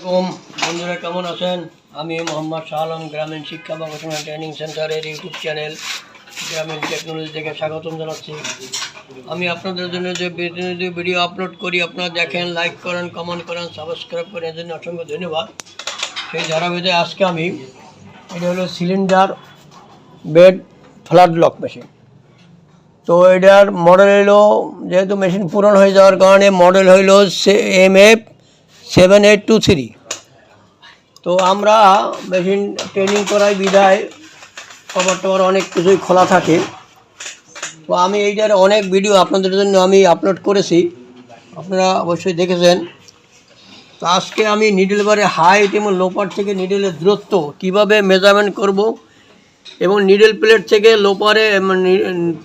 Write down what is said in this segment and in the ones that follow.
আসসালামাইকুম বন্ধুরা, কেমন আছেন? আমি মোহাম্মদ শাহ আলম গ্রামীণ শিক্ষা বা গবেষণা ট্রেনিং সেন্টারের ইউটিউব চ্যানেল গ্রামীণ টেকনোলজি থেকে স্বাগতম জানাচ্ছি। আমি আপনাদের জন্য যে প্রতিনিধি ভিডিও আপলোড করি, আপনারা দেখেন, লাইক করেন, কমেন্ট করেন, সাবস্ক্রাইব করেন, এর জন্য অসংখ্য ধন্যবাদ। সেই ধারাবাহিকে আজকে আমি, এটা হলো cylinder, bed flat lock machine. তো এটার মডেল হলো, যেহেতু মেশিন পুরনো হয়ে যাওয়ার কারণে মডেল হইল M F seven eight two three তো আমরা মেশিন ট্রেনিং করাই, বিদায়। খবর টবর অনেক কিছুই খোলা থাকে। তো আমি এইটার অনেক ভিডিও আপনাদের জন্য আমি আপলোড করেছি। আপনারা অবশ্যই দেখেছেন। তো আজকে আমি নিডেল বারে হাইট এবং লোপার থেকে নিডেলের দূরত্ব কীভাবে মেজারমেন্ট করব এবং নিডেল প্লেট থেকে লোপারে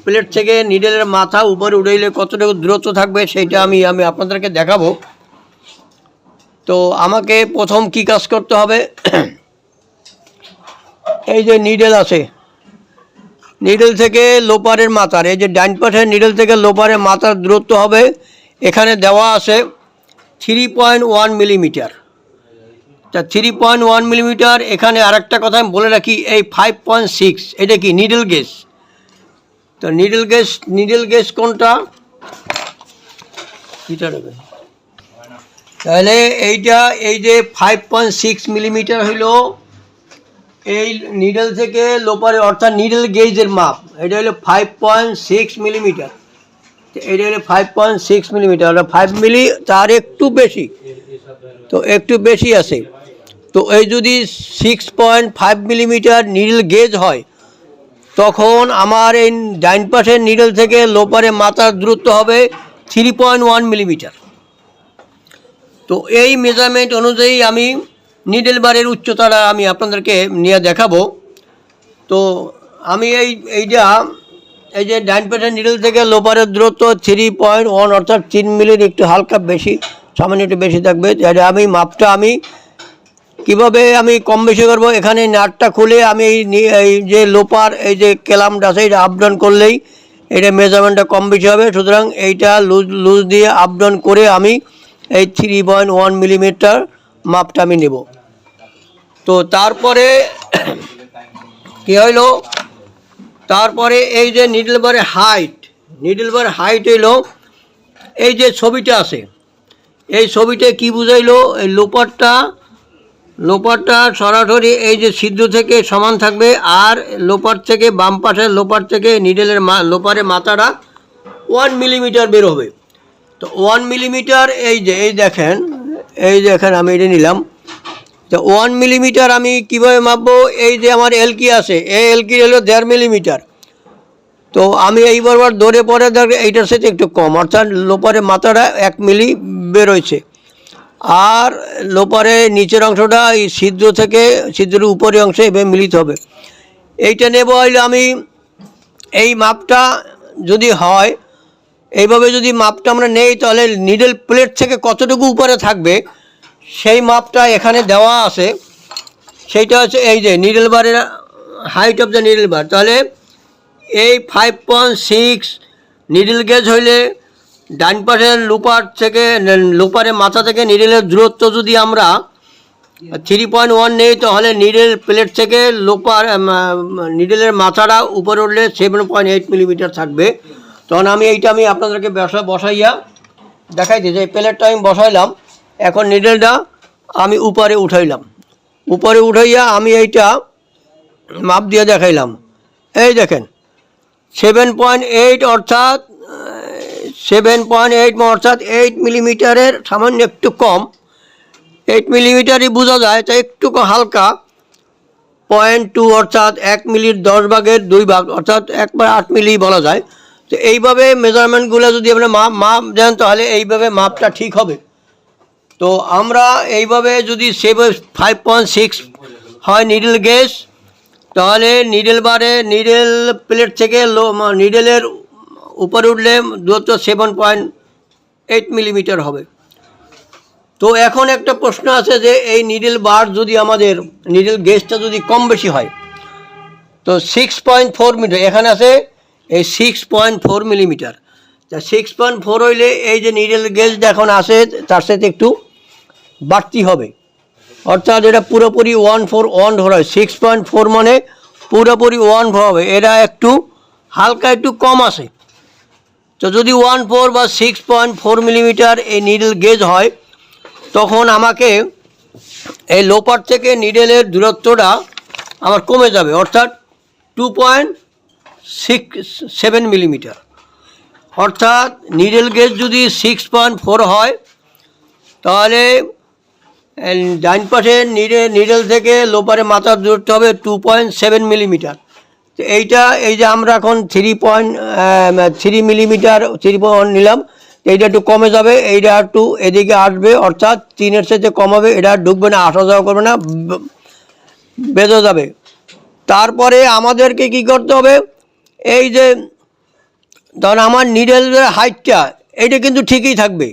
প্লেট থেকে নিডেলের মাথা উপরে উঠাইলে কতটুকু দূরত্ব থাকবে, সেইটা আমি আমি আপনাদেরকে দেখাবো। তো আমাকে প্রথম কি কাজ করতে হবে? এই যে নিডেল আছে। নিডেল থেকে লোপারের মাথার, এই যে ডাইন পাশের নিডেল থেকে লোপারের মাথার দূরত্ব হবে, এখানে দেওয়া আছে থ্রি পয়েন্ট ওয়ান মিলিমিটার তা থ্রি পয়েন্ট ওয়ান মিলিমিটার এখানে আরেকটা কথা আমি বলে রাখি, এই ফাইভ পয়েন্ট সিক্স এটা কি নিডল গেস তো নিডল গেস নিডল গেস কোনটা? কিটা নেবে? তাহলে এইটা, এই যে ফাইভ পয়েন্ট সিক্স মিলিমিটার হইল, এই নিডল থেকে লোপারে, অর্থাৎ নিডল গেজের মাপ, এটা হলো ফাইভ পয়েন্ট সিক্স মিলিমিটার এটা হলো five point six millimetre five milli তার একটু বেশি। তো একটু বেশি আছে। তো এই যদি six point five millimetre needle gauge হয়, তখন আমার এই ডাইন পাশের নিডল থেকে লোপারে মাথার দূরত্ব হবে থ্রি পয়েন্ট ওয়ান মিলিমিটার তো এই মেজারমেন্ট অনুযায়ী আমি নিডেল বারের উচ্চতাটা আমি আপনাদেরকে নিয়ে দেখাবো। তো আমি এই, এইটা, এই যে ডাইন পেটের নিডেল থেকে লোপারের দূরত্ব থ্রি পয়েন্ট ওয়ান অর্থাৎ তিন মিলির একটু হালকা বেশি, সামান্য একটু বেশি থাকবে। তাহলে আমি মাপটা আমি কীভাবে আমি কম বেশি করব, এখানে নাটটা খুলে আমি এই এই যে লোপার এই যে কেলামটা আছে, এটা আপডাউন করলেই এটা মেজারমেন্টটা কম বেশি হবে। সুতরাং এইটা লুজ লুজ দিয়ে আপডাউন করে আমি এই থ্রি পয়েন্ট ওয়ান মিলিমিটার মাপটা আমি নেব। তো তারপরে কী হইল? তারপরে এই যে নিডল বারে হাইট নিডল বার হাইট হইল, এই যে ছবিটা আছে, এই ছবিতে কি বুঝাইলো? এই লোপারটা লোপারটা সরাসরি এই যে ছিদ্র থেকে সমান থাকবে আর লোপার থেকে বাম পাশের লোপার থেকে নিডেলের মা লোপারের মাথাটা ওয়ান মিলিমিটার বের হবে। তো ওয়ান মিলিমিটার এই যে, এই দেখেন এই দেখেন আমি এটা নিলাম। তো ওয়ান মিলিমিটার আমি কীভাবে মাপবো? এই যে আমার এলকি আছে, এই এলকি হলো দেড় মিলিমিটার তো আমি এই বারবার দৌড়ে পরে দেখ, এইটার সাথে একটু কম, অর্থাৎ লোপারে মাথাটা এক মিলি বেরোয়ছে আর লোপারে নিচের অংশটা এই ছিদ্র থেকে, ছিদ্রের উপরের অংশে এভাবে মিলিত হবে। এইটা নেব হইলে আমি, এই মাপটা যদি হয় এইভাবে যদি মাপটা আমরা নেই, তাহলে নিডল প্লেট থেকে কতটুকু উপরে থাকবে, সেই মাপটা এখানে দেওয়া আছে। সেইটা হচ্ছে এই যে নিডল বারের height of the needle bar তাহলে এই five point six needle gauge হইলে ডান পাশের লুপার থেকে লুপারের মাথা থেকে নিডেলের দূরত্ব যদি আমরা থ্রি পয়েন্ট ওয়ান নেই, তাহলে নিডেল প্লেট থেকে লোপার নিডেলের মাথাটা উপরে উঠলে সেভেন পয়েন্ট এইট মিলিমিটার থাকবে। তখন আমি এইটা আমি আপনাদেরকে বসা বসাইয়া দেখাই দিই যে প্লেটটা আমি বসাইলাম, এখন নিডেলটা আমি উপরে উঠাইলাম। উপরে উঠাইয়া আমি এইটা মাপ দিয়ে দেখাইলাম। এই দেখেন সেভেন পয়েন্ট এইট অর্থাৎ সেভেন পয়েন্ট এইট অর্থাৎ এইট মিলিমিটারের সামান্য একটু কম। এইট মিলিমিটারই বোঝা যায় তো একটু হালকা। পয়েন্ট টু অর্থাৎ এক মিলির দশ ভাগের দুই ভাগ, অর্থাৎ একবার আট মিলি বলা যায়। তো এইভাবে মেজারমেন্টগুলো যদি আমরা মাপ মাপ দেন তাহলে এইভাবে মাপটা ঠিক হবে। তো আমরা এইভাবে যদি সেভেন ফাইভ পয়েন্ট সিক্স হয় নিডল গেস তাহলে নিডেল বারে নিডেল প্লেট থেকে লো নিডেলের উপরে উঠলে দূরত্ব সেভেন পয়েন্ট এইট মিলিমিটার হবে। তো এখন একটা প্রশ্ন আছে যে এই নিডেল বার যদি আমাদের নিডেল গেজটা যদি কম বেশি হয়, তো সিক্স পয়েন্ট ফোর মিটার এখানে আছে এই সিক্স পয়েন্ট ফোর মিলিমিটার তা সিক্স পয়েন্ট ফোর হইলে এই যে নিডেল গেজ এখন আসে তার সাথে একটু বাড়তি হবে। অর্থাৎ এটা পুরোপুরি ওয়ান ফোর ওয়ান ধরা হয়। সিক্স পয়েন্ট ফোর মানে পুরোপুরি ওয়ান ফোর হবে। এটা একটু, হালকা একটু কম আসে তো যদি ওয়ান ফোর বা সিক্স পয়েন্ট ফোর মিলিমিটার এই নিডল গেজ হয়, তখন আমাকে এই লোপার থেকে নিডেলের দূরত্বটা আমার কমে যাবে। অর্থাৎ two point six seven millimetre অর্থাৎ নিডেল গেজ যদি সিক্স পয়েন্ট ফোর হয়, তাহলে ডাইন পাশে নিডে নিডেল থেকে লোপারে মাথার দূরত্ব হবে টু পয়েন্ট সেভেন মিলিমিটার তো এইটা, এই যে আমরা এখন three point three millimetre three point নিলাম এইটা একটু কমে যাবে, এইটা একটু এদিকে আসবে, অর্থাৎ তিনের সাথে কম হবে, এটা ঢুকবে না, আসা যাওয়া করবে না বেঁধে যাবে। তারপরে আমাদেরকে কি করতে হবে? এই যে, ধর আমার নিডেলের হাইটটা এইটা কিন্তু ঠিকই থাকবে।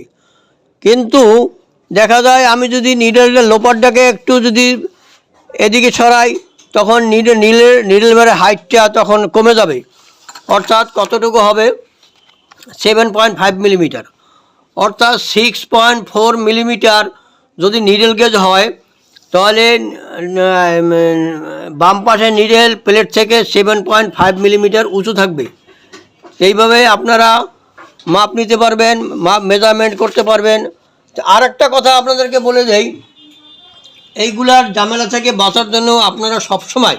কিন্তু দেখা যায় আমি যদি নিডেলের লোপারটাকে একটু যদি এদিকে ছড়াই তখন নিডেল নীলের নিডেলের হাইটটা তখন কমে যাবে। অর্থাৎ কতটুকু হবে? সেভেন পয়েন্ট ফাইভ মিলিমিটার অর্থাৎ সিক্স পয়েন্ট ফোর মিলিমিটার যদি নিডেল গেজ হয় তাহলে বাম পাশে নিডেল প্লেট থেকে সেভেন পয়েন্ট ফাইভ মিলিমিটার উঁচু থাকবে। এইভাবে আপনারা মাপ নিতে পারবেন, মাপ মেজারমেন্ট করতে পারবেন। আর একটা কথা আপনাদেরকে বলে দেই এইগুলার ঝামেলা থেকে বাঁচার জন্য আপনারা সবসময়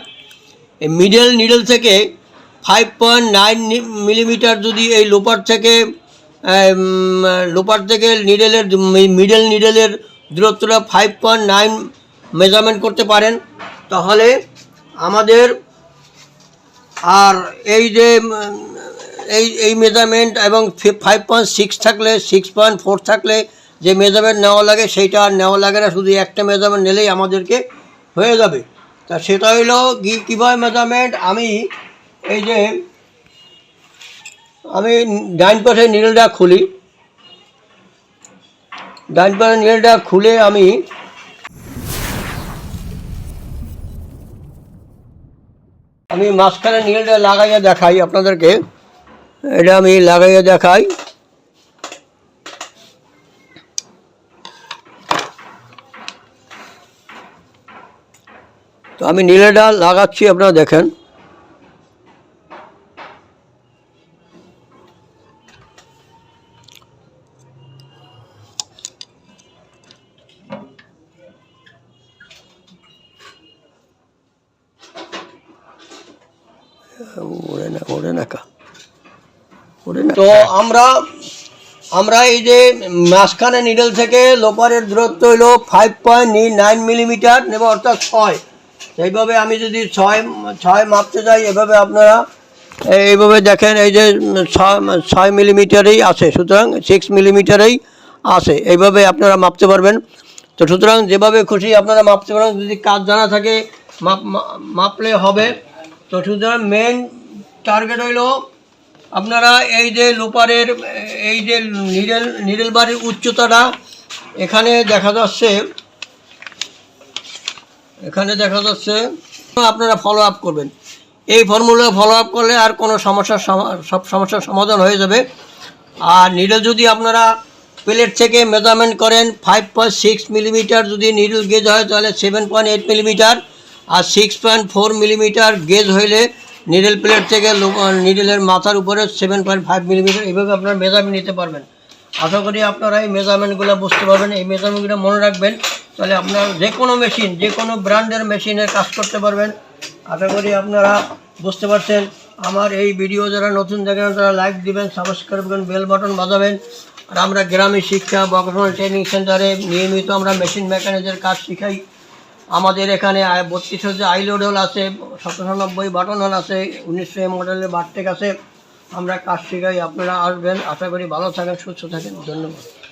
এই মিডল নিডল থেকে ফাইভ পয়েন্ট নাইন মিলিমিটার যদি এই লোপার থেকে লোপার থেকে নিডেলের মিডল নিডেলের দূরত্বটা ফাইভ পয়েন্ট নাইন মেজারমেন্ট করতে পারেন, তাহলে আমাদের আর এই যে এই এই মেজারমেন্ট এবং ফাইভ পয়েন্ট সিক্স থাকলে সিক্স পয়েন্ট ফোর থাকলে যে মেজারমেন্ট নেওয়া লাগে, সেইটা আর নেওয়া লাগে না, শুধু একটা মেজারমেন্ট নিলেই আমাদেরকে হয়ে যাবে। তা সেটা হলো কি, কীভাবে মেজারমেন্ট আমি এই যে, আমি ডাইন পাশে নীলটা খুলি। ডাইন পাশে নীলটা খুলে আমি আমি মাঝখানে নীলটা লাগাইয়া দেখাই আপনাদেরকে। এটা আমি লাগাইয়া দেখাই। তো আমি নীলটা লাগাচ্ছি, আপনারা দেখেন। ওরে না ওরে না কা। ওরে না তো আমরা আমরা এই যে মাঝখানে নিডল থেকে লোপারের দূরত্ব হলো ফাইভ পয়েন্ট নাইন মিলিমিটার নেব অর্থাৎ ছয়। সেইভাবে আমি যদি ছয় ছয় মাপতে যাই এভাবে আপনারা এইভাবে দেখেন এই যে ছয় ছয় মিলিমিটারেই আসে সুতরাং সিক্স মিলিমিটারেই আসে এইভাবে আপনারা মাপতে পারবেন। তো সুতরাং যেভাবে খুশি আপনারা মাপতে পারেন যদি কাজ জানা থাকে মাপ মাপলে হবে। তো সুতরাং মেন টার্গেট হইল আপনারা এই যে লোপারের, এই যে নিরেল নিডেল বাড়ির উচ্চতাটা, এখানে দেখা যাচ্ছে, এখানে দেখা যাচ্ছে, আপনারা ফলো আপ করবেন। এই ফর্মুলা ফলো আপ করলে আর কোনো সমস্যার সমা- সব সমস্যার সমাধান হয়ে যাবে। আর নিডল যদি আপনারা প্লেট থেকে মেজারমেন্ট করেন ফাইভ পয়েন্ট সিক্স মিলিমিটার যদি নিডল গেজ হয়, তাহলে সেভেন পয়েন্ট এইট মিলিমিটার আর six point four millimetre gauge হইলে নিডল প্লেট থেকে নিডলের মাথার উপরে সেভেন পয়েন্ট ফাইভ মিলিমিটার এইভাবে আপনারা মেজারমেন্ট নিতে পারবেন। আশা করি আপনারা এই মেজারমেন্টগুলো বুঝতে পারবেন। এই মেজারমেন্টগুলো মনে রাখবেন। তাহলে আপনার যে কোনো মেশিন যে কোনো ব্র্যান্ডের মেশিনের কাজ করতে পারবেন। আশা করি আপনারা বুঝতে পারছেন। আমার এই ভিডিও যারা নতুন দেখেন, তারা লাইক দিবেন সাবস্ক্রাইব করবেন বেল বাটন বাজাবেন। আর আমরা গ্রামীণ শিক্ষা ভকেশনাল ট্রেনিং সেন্টারে নিয়মিত আমরা মেশিন মেকানিজের কাজ শিখাই। আমাদের এখানে বত্রিশ হচ্ছে আইলোড হল আছে সতেরোশো নব্বই বাটন হল আছে উনিশশো মডেলের বার্টেক আছে। আমরা কাজ শিখাই, আপনারা আসবেন। আশা করি ভালো থাকেন, সুস্থ থাকেন। ধন্যবাদ।